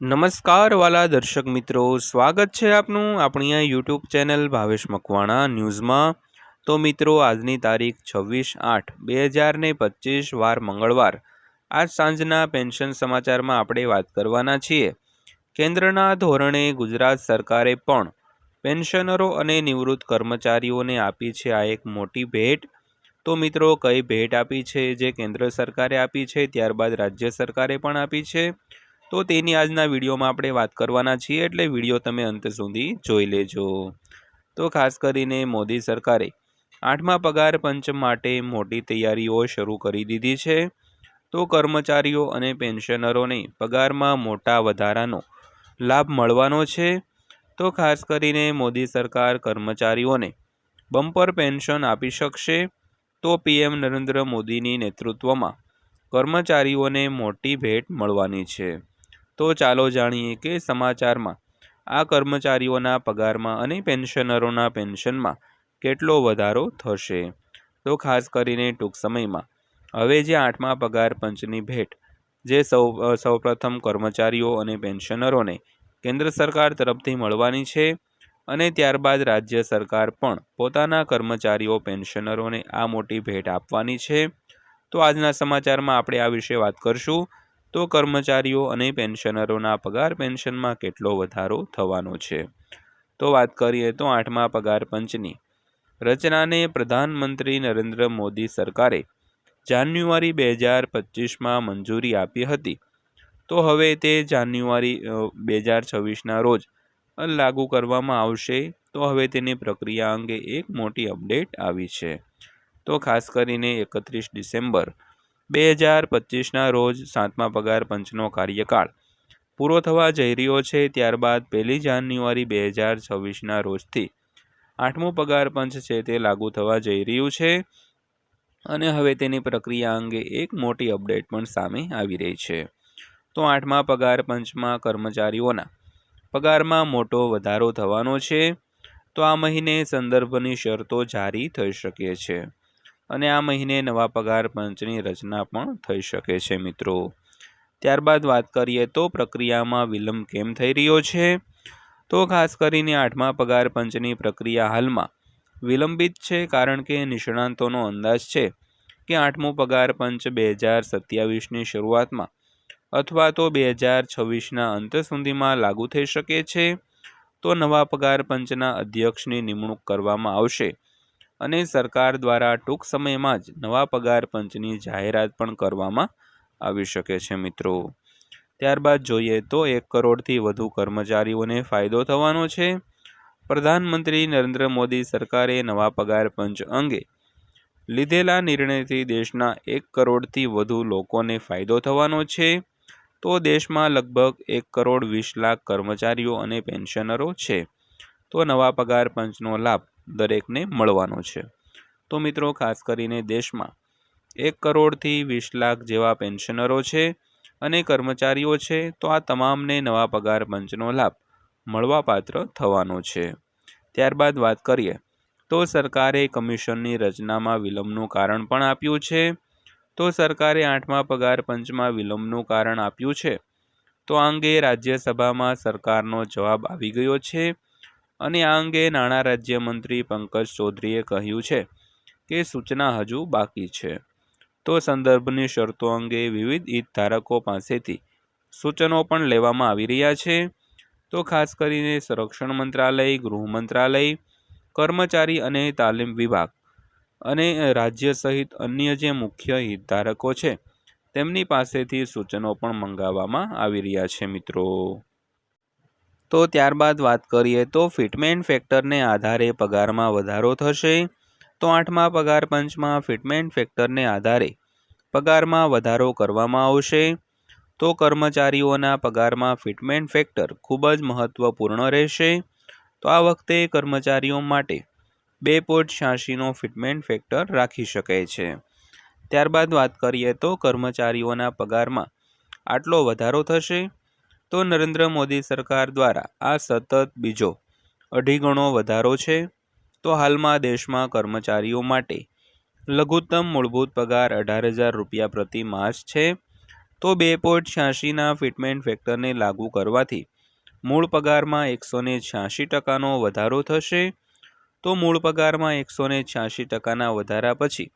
નમસ્કાર વાલા દર્શક મિત્રો, સ્વાગત છે આપનું આપણી આ યુટ્યુબ ચેનલ ભાવેશ મકવાણા ન્યૂઝમાં. તો મિત્રો, આજની તારીખ છવ્વીસ આઠ બે હજાર ને પચીસ, વાર મંગળવાર. આજ સાંજના પેન્શન સમાચારમાં આપણે વાત કરવાના છીએ. કેન્દ્રના ધોરણે ગુજરાત સરકારે પણ પેન્શનરો અને નિવૃત્ત કર્મચારીઓને આપી છે આ એક મોટી ભેટ. તો મિત્રો, કઈ ભેટ આપી છે, જે કેન્દ્ર સરકારે આપી છે, ત્યારબાદ રાજ્ય સરકારે પણ આપી છે? તો તેની આજના વિડીયોમાં આપણે વાત કરવાના છીએ એટલે વીડિયો તમે અંત સુધી જોઈ લેજો. તો ખાસ કરીને મોદી સરકારે આઠમા પગાર પંચ માટે મોટી તૈયારીઓ શરૂ કરી દીધી છે. તો કર્મચારીઓ અને પેન્શનરોને પગારમાં મોટા વધારાનો લાભ મળવાનો છે. તો ખાસ કરીને મોદી સરકાર કર્મચારીઓને બમ્પર પેન્શન આપી શકશે. તો પીએમ નરેન્દ્ર મોદીની નેતૃત્વમાં કર્મચારીઓને મોટી ભેટ મળવાની છે. તો ચાલો જાણીએ કે સમાચારમાં, આ કર્મચારીઓના પગારમાં અને પેન્શનરોના પેન્શનમાં કેટલો વધારો થશે? તો ખાસ કરીને ટૂંક સમયમાં. હવે જે આઠમા પગાર પંચની ભેટ, જે સૌ, સૌપ્રથમ કર્મચારીઓ અને પેન્શનરોને કેન્દ્ર સરકાર તરફથી મળવાની છે અને ત્યારબાદ રાજ્ય સરકાર પણ પોતાના કર્મચારીઓ પેન્શનરોને આ મોટી ભેટ આપવાની છે. તો આજના સમાચારમાં આપણે આ વિશે વાત કરશું. તો કર્મચારીઓ અને પેન્શનરોના પગાર પેન્શનમાં કેટલો વધારો થવાનો છે? તો વાત કરીએ તો આઠમા પગાર પંચની. રચનાને પ્રધાનમંત્રી નરેન્દ્ર મોદી સરકારે જાન્યુઆરી બે હજાર પચીસમાં મંજૂરી આપી હતી. તો હવે તે જાન્યુઆરી બે હજાર છવ્વીસના રોજ લાગુ કરવામાં આવશે. તો હવે તેની પ્રક્રિયા અંગે એક મોટી અપડેટ આવી છે. તો ખાસ કરીને એકત્રીસ ડિસેમ્બર બે હજાર પચીસના રોજ સાતમા પગાર પંચનો કાર્યકાળ. પૂરો થવા જઈ રહ્યો છે ત્યારબાદ પહેલી જાન્યુઆરી બે હજાર છવ્વીસના રોજથી. આઠમું પગાર પંચ છે તે લાગુ થવા જઈ રહ્યું છે અને હવે તેની પ્રક્રિયા અંગે એક મોટી અપડેટ પણ સામે આવી રહી છે. તો આઠમા પગાર પંચમાં કર્મચારીઓના પગારમાં મોટો વધારો થવાનો છે. તો આ મહિને સંદર્ભની શરતો જારી થઈ શકે છે. અને આ મહિને નવા પગાર પંચની રચના પણ થઈ શકે છે, મિત્રો. ત્યારબાદ વાત કરીએ તો પ્રક્રિયામાં વિલંબ કેમ થઈ રહ્યો છે? તો ખાસ કરીને આઠમા પગાર પંચની પ્રક્રિયા હાલમાં વિલંબિત છે કારણ કે નિષ્ણાંતોનો અંદાજ છે કે આઠમું પગાર પંચ બે હજાર સત્યાવીસની શરૂઆતમાં અથવા તો બે હજાર છવ્વીસના અંત સુધીમાં લાગુ થઈ શકે છે. તો નવા પગાર પંચના અધ્યક્ષની નિમણૂક કરવામાં આવશે. અને સરકાર દ્વારા ટૂંક સમયમાં જ નવા પગાર પંચની જાહેરાત પણ કરવામાં આવી શકે છે, મિત્રો. ત્યારબાદ જોઈએ તો એક કરોડથી વધુ કર્મચારીઓને ફાયદો થવાનો છે. પ્રધાનમંત્રી નરેન્દ્ર મોદી સરકારે નવા પગાર પંચ અંગે લીધેલા નિર્ણયથી દેશના એક કરોડથી વધુ લોકોને ફાયદો થવાનો છે. તો દેશમાં લગભગ એક કરોડ વીસ લાખ કર્મચારીઓ અને પેન્શનરો છે. તો નવા પગાર પંચનો લાભ દરેકને મળવાનો છે. તો મિત્રો, ખાસ કરીને દેશમાં એક કરોડથી વીસ લાખ જેવા પેન્શનરો છે અને કર્મચારીઓ છે, તો આ તમામને નવા પગાર પંચનો લાભ મળવાપાત્ર થવાનો છે. ત્યારબાદ વાત કરીએ, તો સરકારે કમિશનની રચનામાં વિલંબનું કારણ પણ આપ્યું છે. તો સરકારે આઠમા પગાર પંચમાં વિલંબનું કારણ આપ્યું છે. તો આ અંગે રાજ્યસભામાં સરકારનો જવાબ આવી ગયો છે. અને આ અંગે નાણાં રાજ્યમંત્રી પંકજ ચૌધરીએ કહ્યું છે કે સૂચના હજુ બાકી છે. તો સંદર્ભની શરતો અંગે વિવિધ હિતધારકો પાસેથી સૂચનો પણ લેવામાં આવી રહ્યા છે. તો ખાસ કરીને સંરક્ષણ મંત્રાલય, ગૃહ મંત્રાલય, કર્મચારી અને તાલીમ વિભાગ અને રાજ્ય સહિત અન્ય જે મુખ્ય હિતધારકો છે તેમની પાસેથી સૂચનો પણ મંગાવવામાં આવી રહ્યા છે મિત્રો. તો ત્યારબાદ વાત કરીએ તો ફિટમેન્ટ ફેક્ટરને આધારે પગારમાં વધારો થશે. તો આઠમા પગાર પંચમાં ફિટમેન્ટ ફેક્ટરને આધારે પગારમાં વધારો કરવામાં આવશે. તો કર્મચારીઓના પગારમાં ફિટમેન્ટ ફેક્ટર ખૂબ જ મહત્વપૂર્ણ રહેશે. તો આ વખતે કર્મચારીઓ માટે બે પોઈન્ટ છ્યાસીનો ફિટમેન્ટ ફેક્ટર રાખી શકે છે. ત્યારબાદ વાત કરીએ તો કર્મચારીઓના પગારમાં આટલો વધારો થશે. તો નરેન્દ્ર મોદી સરકાર દ્વારા આ સતત બીજો અઢી ગણો વધારો છે, તો હાલમાં દેશમાં કર્મચારીઓ માટે લઘુત્તમ મૂળભૂત પગાર અઢાર હજાર રૂપિયા પ્રતિ માસ છે, તો બે પોઈન્ટ છ્યાસીના ફિટમેન્ટ ફેક્ટરને લાગુ કરવાથી મૂળ પગારમાં એકસો ને છ્યાસી ટકાનો વધારો થશે, તો મૂળ પગારમાં એકસો ને છ્યાસી ટકાના વધારા પછી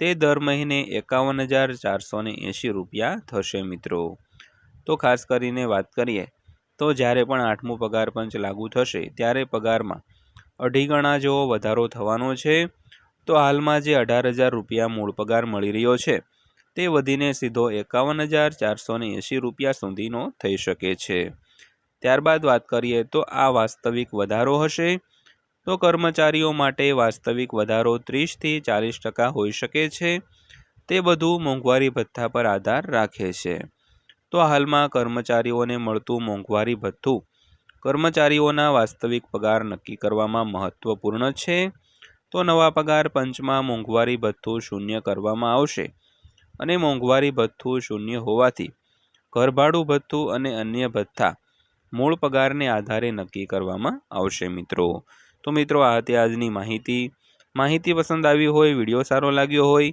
તે દર મહિને એકાવન હજાર ચારસો એંશી રૂપિયા થશે મિત્રો. તો ખાસ કરીને વાત કરીએ, તો જ્યારે પણ આઠમું પગાર પંચ લાગુ થશે, ત્યારે પગારમાં અઢી ગણા જેવો વધારો થવાનો છે. તો હાલમાં જે અઢાર હજાર રૂપિયા મૂળ પગાર મળી રહ્યો છે, તે વધીને સીધો એકાવન હજાર ચારસો ને એંશી રૂપિયા સુધીનો થઈ શકે છે. ત્યારબાદ વાત કરીએ તો આ વાસ્તવિક વધારો હશે, તો કર્મચારીઓ માટે વાસ્તવિક વધારો ત્રીસથી ચાલીસ ટકા હોઈ શકે છે. તે બધું મોંઘવારી ભથ્થા પર આધાર રાખે છે. તો હાલમાં કર્મચારીઓને મળતું મોંઘવારી ભથ્થું કર્મચારીઓના વાસ્તવિક પગાર નક્કી કરવામાં મહત્વપૂર્ણ છે. તો નવા પગાર પંચમાં મોંઘવારી ભથ્થું શૂન્ય કરવામાં આવશે અને મોંઘવારી ભથ્થું શૂન્ય હોવાથી ઘરભાડું ભથ્થું અને અન્ય ભથ્થા મૂળ પગારને આધારે નક્કી કરવામાં આવશે મિત્રો. તો મિત્રો, આ હતી આજની માહિતી. માહિતી પસંદ આવી હોય, વીડિયો સારો લાગ્યો હોય